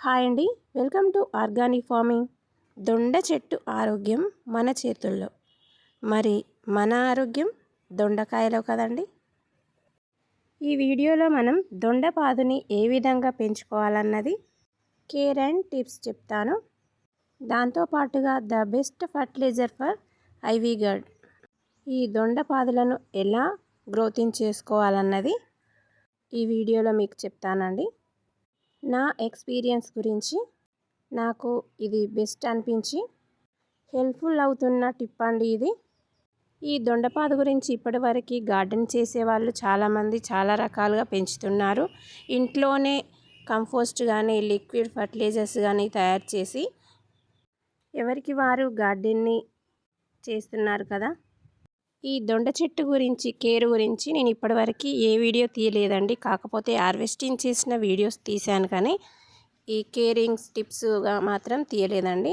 Hi అండి. Welcome to organic farming. దొండ చెట్టు ఆరోగ్యం మన చేతుల్లో. మరి మన ఆరోగ్యం దొండకాయలో కదండి? ఈ వీడియోలో మనం దొండపాదుని ఏ విధంగా పెంచుకోవాలన్నది కేర్ అండ్ టిప్స్ చెప్తాను. దాంతోపాటుగా the best fertilizer for ivy gourd. ఈ దొండపాదులను ఎలా గ్రోతింగ్ చేసుకోవాలన్నది ఈ వీడియోలో మీకు చెప్తానండి. నా ఎక్స్పీరియన్స్ గురించి నాకు ఇది బెస్ట్ అనిపించి హెల్ప్ఫుల్ అవుతున్న టిప్ అండి ఇది. ఈ దొండపాదు గురించి ఇప్పటివరకు గార్డెన్ చేసేవాళ్ళు చాలామంది చాలా రకాలుగా పెంచుతున్నారు. ఇంట్లోనే కంపోస్ట్ కానీ లిక్విడ్ ఫర్టిలైజర్స్ కానీ తయారు చేసి ఎవరికి వారు గార్డెన్ని చేస్తున్నారు కదా ఈ దొండ చెట్టు గురించి కేర్ గురించి నేను ఇప్పటివరకు ఏ వీడియో తీయలేదండి. కాకపోతే హార్వెస్టింగ్ చేసిన వీడియోస్ తీశాను కానీ ఈ కేరింగ్ టిప్స్గా మాత్రం తీయలేదండి.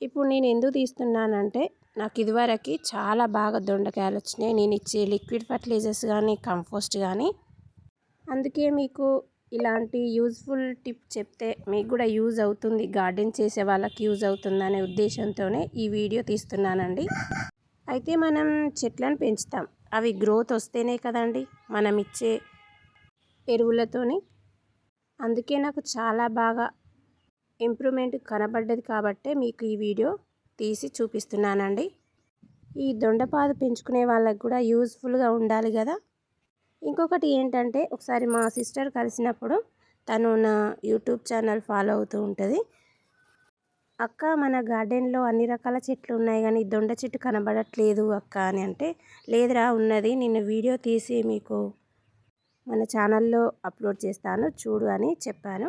ఇప్పుడు నేను ఎందుకు తీస్తున్నానంటే నాకు ఇదివరకు చాలా బాగా దొండకాయలు వచ్చినాయి. నేను ఇచ్చే లిక్విడ్ ఫర్టిలైజర్స్ కానీ కంపోస్ట్ కానీ అందుకే మీకు ఇలాంటి యూజ్ఫుల్ టిప్ చెప్తే మీకు కూడా యూజ్ అవుతుంది. గార్డెన్ చేసే వాళ్ళకి యూజ్ అవుతుందనే ఉద్దేశంతోనే ఈ వీడియో తీస్తున్నానండి. అయితే మనం చెట్లను పెంచుతాం. అవి గ్రోత్ వస్తేనే కదండి మనం ఇచ్చే ఎరువులతోని. అందుకే నాకు చాలా బాగా ఇంప్రూవ్మెంట్ కనబడ్డది కాబట్టే మీకు ఈ వీడియో తీసి చూపిస్తున్నానండి. ఈ దొండపాదు పెంచుకునే వాళ్ళకి కూడా యూజ్ఫుల్గా ఉండాలి కదా. ఇంకొకటి ఏంటంటే ఒకసారి మా సిస్టర్ కలిసినప్పుడు తను నా యూట్యూబ్ ఛానల్ ఫాలో అవుతూ ఉంటుంది. అక్క మన గార్డెన్లో అన్ని రకాల చెట్లు ఉన్నాయి కానీ దొండ చెట్టు కనబడట్లేదు అక్క అని అంటే లేదురా ఉన్నది నిన్న వీడియో తీసి మీకు మన ఛానల్లో అప్లోడ్ చేస్తాను చూడు అని చెప్పాను.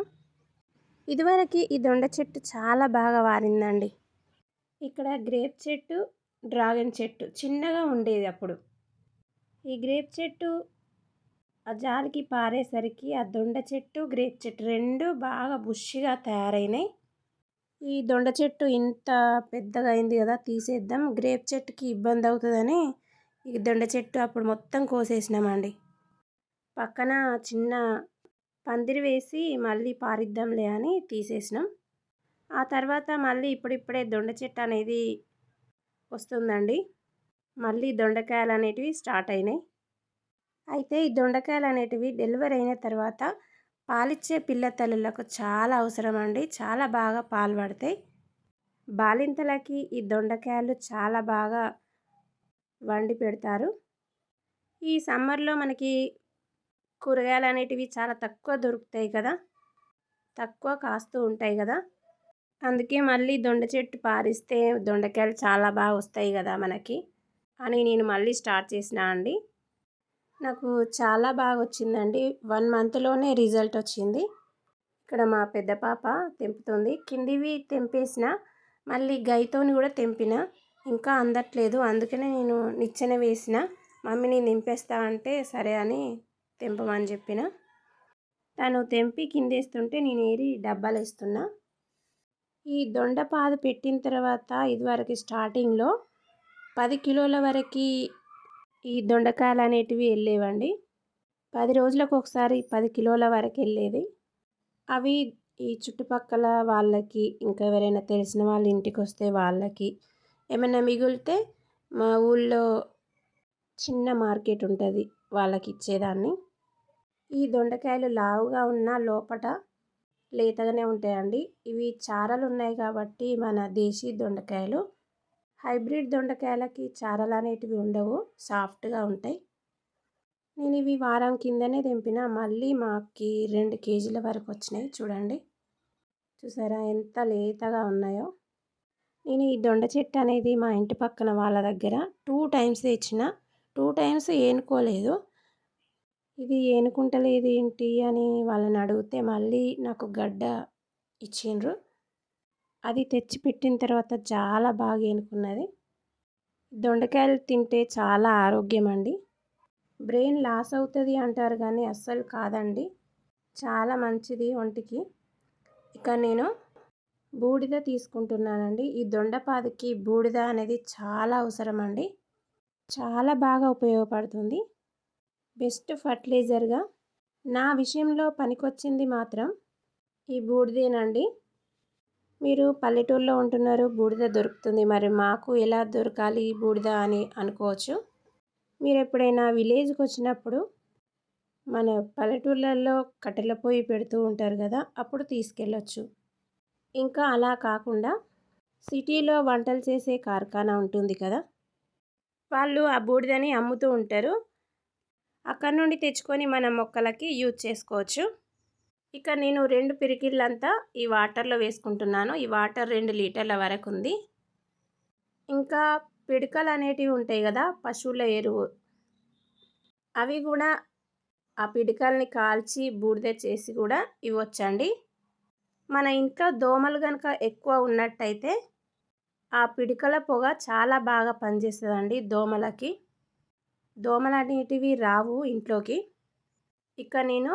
ఇదివరకు ఈ దొండ చెట్టు చాలా బాగా వారిందండి. ఇక్కడ గ్రేప్ చెట్టు డ్రాగన్ చెట్టు చిన్నగా ఉండేది అప్పుడు. ఈ గ్రేప్ చెట్టు ఆ జాలికి పారేసరికి ఆ దొండ చెట్టు గ్రేప్ చెట్టు రెండు బాగా బుష్గా తయారైనాయి. ఈ దొండ చెట్టు ఇంత పెద్దగా అయింది కదా తీసేద్దాం. గ్రేప్ చెట్టుకి ఇబ్బంది అవుతుందని ఈ దొండ చెట్టు అప్పుడు మొత్తం కోసేసినామండి. పక్కన చిన్న పందిరి వేసి మళ్ళీ పారిద్దాంలే అని తీసేసినాం. ఆ తర్వాత మళ్ళీ ఇప్పుడిప్పుడే దొండ చెట్టు అనేది వస్తుందండి. మళ్ళీ దొండకాయలు అనేటివి స్టార్ట్ అయినాయి. అయితే ఈ దొండకాయలు అనేటివి డెలివరీ అయిన తర్వాత పాలిచ్చే పిల్ల తల్లులకు చాలా అవసరం అండి చాలా బాగా పాలు పడతాయి బాలింతలకి ఈ దొండకాయలు చాలా బాగా వండి పెడతారు. ఈ సమ్మర్లో మనకి కూరగాయలు అనేటివి చాలా తక్కువ దొరుకుతాయి కదా. తక్కువ కాస్తూ ఉంటాయి కదా. అందుకే మళ్ళీ దొండ చెట్టు పారిస్తే దొండకాయలు చాలా బాగా వస్తాయి కదా మనకి. అని నేను మళ్ళీ స్టార్ట్ చేసిన అండి. నాకు చాలా బాగా వచ్చిందండి వన్ మంత్లోనే రిజల్ట్ వచ్చింది. ఇక్కడ మా పెద్ద పాప తెంపుతుంది. కిందివి తెంపేసిన మళ్ళీ గైతోని కూడా తెంపిన ఇంకా అందట్లేదు. అందుకనే నేను నిచ్చెన వేసిన. మమ్మీని నింపేస్తా అంటే సరే అని తెంపమని చెప్పిన. తను తెంపి కిందేస్తుంటే నేను ఏరి డబ్బాలు వేస్తున్నా ఈ దొండపాదు పెట్టిన తర్వాత ఇదివరకు స్టార్టింగ్లో పది కిలోల వరకు ఈ దొండకాయలు అనేటివి వెళ్ళేవండి. పది రోజులకు ఒకసారి పది కిలోల వరకు వెళ్ళేది. అవి ఈ చుట్టుపక్కల వాళ్ళకి ఇంకా ఎవరైనా తెలిసిన వాళ్ళ ఇంటికి వస్తే వాళ్ళకి ఏమైనా మిగిలితే మా ఊళ్ళో చిన్న మార్కెట్ ఉంటుంది వాళ్ళకి ఇచ్చేదాన్ని. ఈ దొండకాయలు లావుగా ఉన్న లోపట లేతగానే ఉంటాయండి. ఇవి చారలు ఉన్నాయి కాబట్టి మన దేశీ దొండకాయలు. హైబ్రిడ్ దొండకాయలకి చారలు అనేటివి ఉండవు సాఫ్ట్గా ఉంటాయి. నేను ఇవి వారం కిందనే తెంపిన మళ్ళీ మాకి రెండు కేజీల వరకు వచ్చినాయి. చూడండి. చూసారా ఎంత లేతగా ఉన్నాయో. నేను ఈ దొండ చెట్టు అనేది మా ఇంటి పక్కన వాళ్ళ దగ్గర టూ టైమ్స్ తెచ్చిన టూ టైమ్స్ ఏనుకోలేదు. ఇది ఏనుకుంటలేదు ఏంటి అని వాళ్ళని అడిగితే మళ్ళీ నాకు గడ్డ ఇచ్చిండ్రు. అది తెచ్చి పెట్టిన తర్వాత చాలా బాగా ఏనుకున్నది. దొండకాయలు తింటే చాలా ఆరోగ్యం అండి బ్రెయిన్ లాస్ అవుతుంది అంటారు కానీ అస్సలు కాదండి. చాలా మంచిది ఒంటికి. ఇక నేను బూడిద తీసుకుంటున్నానండి. ఈ దొండపాదికి బూడిద అనేది చాలా అవసరం అండి చాలా బాగా ఉపయోగపడుతుంది. బెస్ట్ ఫర్టిలైజర్గా. నా విషయంలో పనికొచ్చింది మాత్రం ఈ బూడిదేనండి. మీరు పల్లెటూరులో ఉంటున్నారు బూడిద దొరుకుతుంది. మరి మాకు ఎలా దొరకాలి బూడిద అని అనుకోవచ్చు. మీరు ఎప్పుడైనా విలేజ్కి వచ్చినప్పుడు మన పల్లెటూర్లలో కట్టెల పొయ్యి పెడుతూ ఉంటారు కదా అప్పుడు తీసుకెళ్ళొచ్చు. ఇంకా అలా కాకుండా సిటీలో వంటలు చేసే కార్ఖానా ఉంటుంది కదా వాళ్ళు ఆ బూడిదని అమ్ముతూ ఉంటారు. అక్కడ నుండి తెచ్చుకొని మన మొక్కలకి యూజ్ చేసుకోవచ్చు. ఇక నేను రెండు పిరికిళ్ళంతా ఈ వాటర్లో వేసుకుంటున్నాను. ఈ వాటర్ రెండు లీటర్ల వరకు ఉంది ఇంకా పిడకలు అనేటివి ఉంటాయి కదా పశువుల ఎరువు. అవి కూడా ఆ పిడకల్ని కాల్చి బూడిద చేసి కూడా ఇవ్వచ్చండి. మన ఇంట్లో దోమలు కనుక ఎక్కువ ఉన్నట్టయితే ఆ పిడికల పొగ చాలా బాగా పనిచేస్తుందండి దోమలకి. దోమలు అనేటివి రావు ఇంట్లోకి. ఇక నేను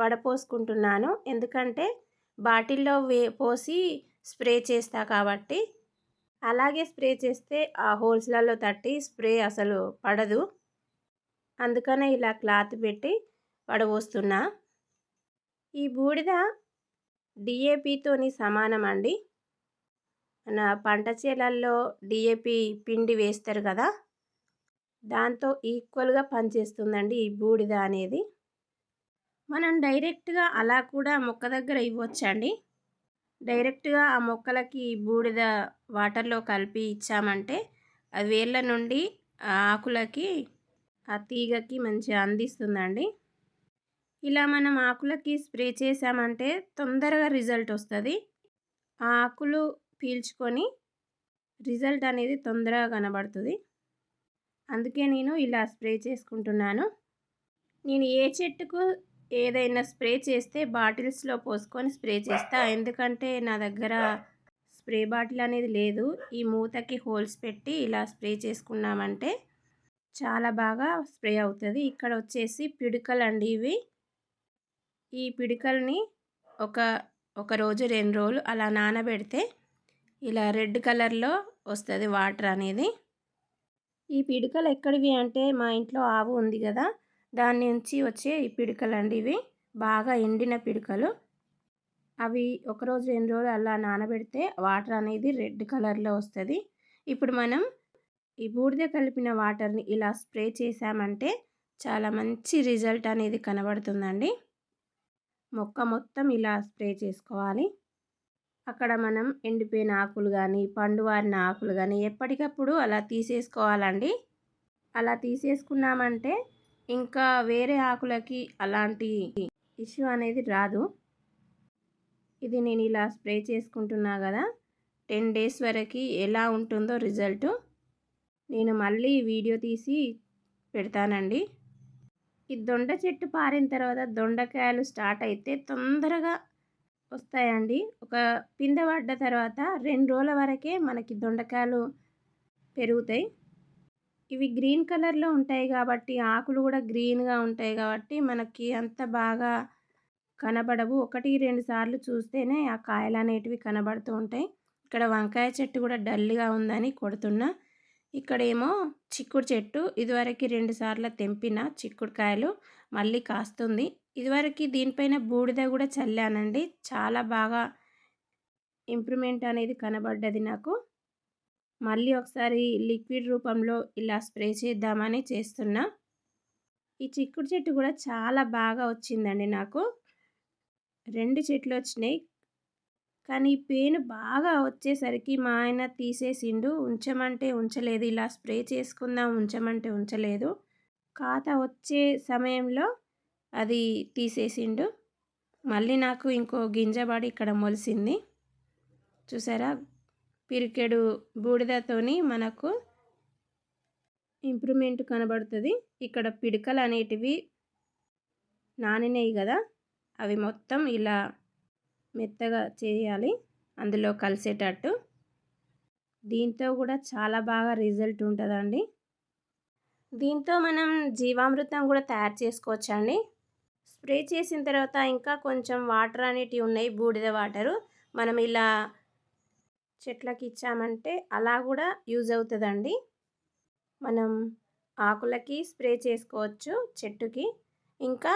వడపోసుకుంటున్నాను. ఎందుకంటే బాటిల్లో వే పోసి స్ప్రే చేస్తా కాబట్టి. అలాగే స్ప్రే చేస్తే ఆ హోల్స్లలో తట్టి స్ప్రే అసలు పడదు. అందుకనే ఇలా క్లాత్ పెట్టి వడపోస్తున్నా. ఈ బూడిద డిఏపితోని సమానం అండి. మన పంట చేలల్లో డిఏపి పిండి వేస్తారు కదా. దాంతో ఈక్వల్గా పనిచేస్తుందండి ఈ బూడిద అనేది. మనం డైరెక్ట్గా అలా కూడా మొక్క దగ్గర ఇవ్వచ్చండి. డైరెక్ట్గా ఆ మొక్కలకి బూడిద వాటర్లో కలిపి ఇచ్చామంటే అది వేళ్ళ నుండి ఆకులకి ఆ తీగకి మంచిగా అందిస్తుందండి. ఇలా మనం ఆకులకి స్ప్రే చేసామంటే తొందరగా రిజల్ట్ వస్తుంది. ఆ ఆకులు పీల్చుకొని రిజల్ట్ అనేది తొందరగా కనబడుతుంది. అందుకే నేను ఇలా స్ప్రే చేసుకుంటున్నాను. నేను ఏ చెట్టుకు ఏదైనా స్ప్రే చేస్తే బాటిల్స్లో పోసుకొని స్ప్రే చేస్తా. ఎందుకంటే నా దగ్గర స్ప్రే బాటిల్ అనేది లేదు. ఈ మూతకి హోల్స్ పెట్టి ఇలా స్ప్రే చేసుకున్నామంటే చాలా బాగా స్ప్రే అవుతుంది. ఇక్కడ వచ్చేసి పిడికలు అండి ఇవి. ఈ పిడికల్ని ఒక ఒక రోజు రెండు రోజులు అలా నానబెడితే ఇలా రెడ్ కలర్లో వస్తుంది వాటర్ అనేది. ఈ పిడికలు ఎక్కడివి అంటే మా ఇంట్లో ఆవు ఉంది కదా దాని నుంచి వచ్చే ఈ పిడకలు అండి ఇవి. బాగా ఎండిన పిడకలు. అవి ఒకరోజు రెండు రోజులు అలా నానబెడితే వాటర్ అనేది రెడ్ కలర్లో వస్తుంది. ఇప్పుడు మనం ఈ బూడిద కలిపిన వాటర్ని ఇలా స్ప్రే చేసామంటే చాలా మంచి రిజల్ట్ అనేది కనబడుతుందండి. మొక్క మొత్తం ఇలా స్ప్రే చేసుకోవాలి. అక్కడ మనం ఎండిపోయిన ఆకులు కానీ పండువారిన ఆకులు కానీ ఎప్పటికప్పుడు అలా తీసేసుకోవాలండి. అలా తీసేసుకున్నామంటే ఇంకా వేరే ఆకులకి అలాంటి ఇష్యూ అనేది రాదు. ఇది నేను ఇలా స్ప్రే చేసుకుంటున్నా కదా టెన్ డేస్ వరకు ఎలా ఉంటుందో రిజల్ట్ నేను మళ్ళీ వీడియో తీసి పెడతానండి. ఈ దొండ చెట్టు పారిన తర్వాత దొండకాయలు స్టార్ట్ అయితే తొందరగా వస్తాయండి. ఒక పిందె పడ్డ తర్వాత రెండు రోజుల వరకే మనకి దొండకాయలు పెరుగుతాయి. ఇవి గ్రీన్ కలర్లో ఉంటాయి కాబట్టి ఆకులు కూడా గ్రీన్గా ఉంటాయి కాబట్టి మనకి అంత బాగా కనబడవు. ఒకటి రెండు సార్లు చూస్తేనే ఆ కాయలు అనేటివి కనబడుతూ ఉంటాయి. ఇక్కడ వంకాయ చెట్టు కూడా డల్గా ఉందని కొడుతున్నా. ఇక్కడేమో చిక్కుడు చెట్టు. ఇదివరకు రెండు సార్లు తెంపిన చిక్కుడుకాయలు మళ్ళీ కాస్తుంది. ఇదివరకు దీనిపైన బూడిద కూడా చల్లానండి. చాలా బాగా ఇంప్రూవ్మెంట్ అనేది కనబడ్డది నాకు. మళ్ళీ ఒకసారి లిక్విడ్ రూపంలో ఇలా స్ప్రే చేద్దామని చేస్తున్నా. ఈ చిక్కుడు చెట్టు కూడా చాలా బాగా వచ్చిందండి నాకు. రెండు చెట్లు వచ్చినాయి. కానీ పేను బాగా వచ్చేసరికి మా ఆయన తీసేసిండు. ఉంచమంటే ఉంచలేదు. ఇలా స్ప్రే చేసుకుందాం ఉంచమంటే ఉంచలేదు. కాత వచ్చే సమయంలో అది తీసేసిండు. మళ్ళీ నాకు ఇంకో గింజబడి ఇక్కడ మొలిసింది. చూసారా? పిరికెడు బూడిదతోని మనకు ఇంప్రూవ్మెంట్ కనబడుతుంది. ఇక్కడ పిడకలు అనేటివి నానినాయి కదా అవి మొత్తం ఇలా మెత్తగా చేయాలి. అందులో కలిసేటట్టు. దీంతో కూడా చాలా బాగా రిజల్ట్ ఉంటుందండి. దీంతో మనం జీవామృతం కూడా తయారు చేసుకోవచ్చండి. స్ప్రే చేసిన తర్వాత ఇంకా కొంచెం వాటర్ అనేటివి ఉన్నాయి బూడిద వాటరు. మనం ఇలా చెట్లకి ఇచ్చామంటే అలా కూడా యూజ్ అవుతుందండి. మనం ఆకులకి స్ప్రే చేసుకోవచ్చు చెట్టుకి. ఇంకా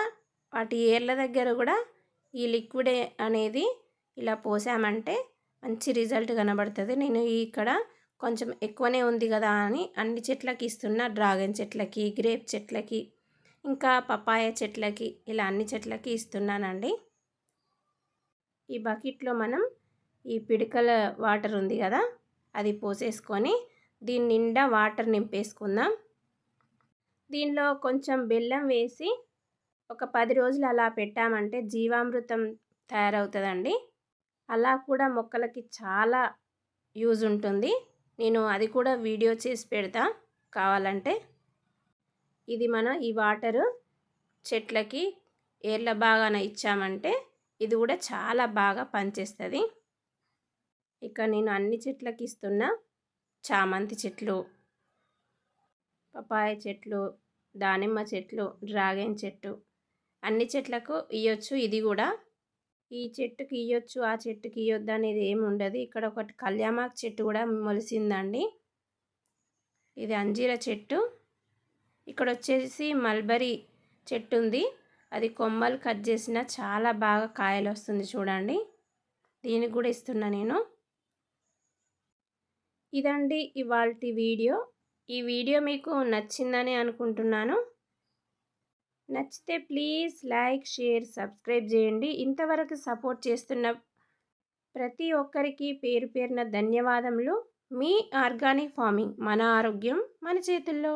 వాటి ఏర్ల దగ్గర కూడా ఈ లిక్విడ్ అనేది ఇలా పోసామంటే మంచి రిజల్ట్ కనబడుతుంది. నేను ఇక్కడ కొంచెం ఎక్కువనే ఉంది కదా అని అన్ని చెట్లకి ఇస్తున్నా. డ్రాగన్ చెట్లకి గ్రేప్ చెట్లకి ఇంకా పపాయ చెట్లకి ఇలా అన్ని చెట్లకి ఇస్తున్నానండి. ఈ బకెట్లో మనం ఈ పిడికల వాటర్ ఉంది కదా అది పోసేసుకొని దీని నిండా వాటర్ నింపేసుకుందాం. దీనిలో కొంచెం బెల్లం వేసి ఒక పది రోజులు అలా పెట్టామంటే జీవామృతం తయారవుతుందండి. అలా కూడా మొక్కలకి చాలా యూజ్ ఉంటుంది. నేను అది కూడా వీడియో చేసి పెడతా కావాలంటే. ఇది మనం ఈ వాటరు చెట్లకి ఏర్ల బాగాన ఇచ్చామంటే ఇది కూడా చాలా బాగా పనిచేస్తుంది. ఇక నేను అన్ని చెట్లకి ఇస్తున్న. చామంతి చెట్లు పపాయ చెట్లు దానిమ్మ చెట్లు డ్రాగన్ చెట్టు అన్ని చెట్లకు ఇవ్వచ్చు ఇది కూడా ఈ చెట్టుకి ఇవ్వచ్చు ఆ చెట్టుకి ఇవ్వద్దు అనేది ఏమి ఉండదు. ఇక్కడ ఒకటి కళ్యామాకు చెట్టు కూడా మొలిసిందండి. ఇది అంజీర చెట్టు. ఇక్కడ వచ్చేసి మల్బరీ చెట్టు ఉంది. అది కొమ్మలు కట్ చేసిన చాలా బాగా కాయలు వస్తుంది చూడండి. దీనికి కూడా ఇస్తున్నా నేను. ఇదండి ఇవాళ వీడియో. ఈ వీడియో మీకు నచ్చిందని అనుకుంటున్నాను. నచ్చితే ప్లీజ్ లైక్ షేర్ సబ్స్క్రైబ్ చేయండి. ఇంతవరకు సపోర్ట్ చేస్తున్న ప్రతి ఒక్కరికి పేరు పేరున ధన్యవాదములు. మీ ఆర్గానిక్ ఫార్మింగ్ మన ఆరోగ్యం మన చేతుల్లో.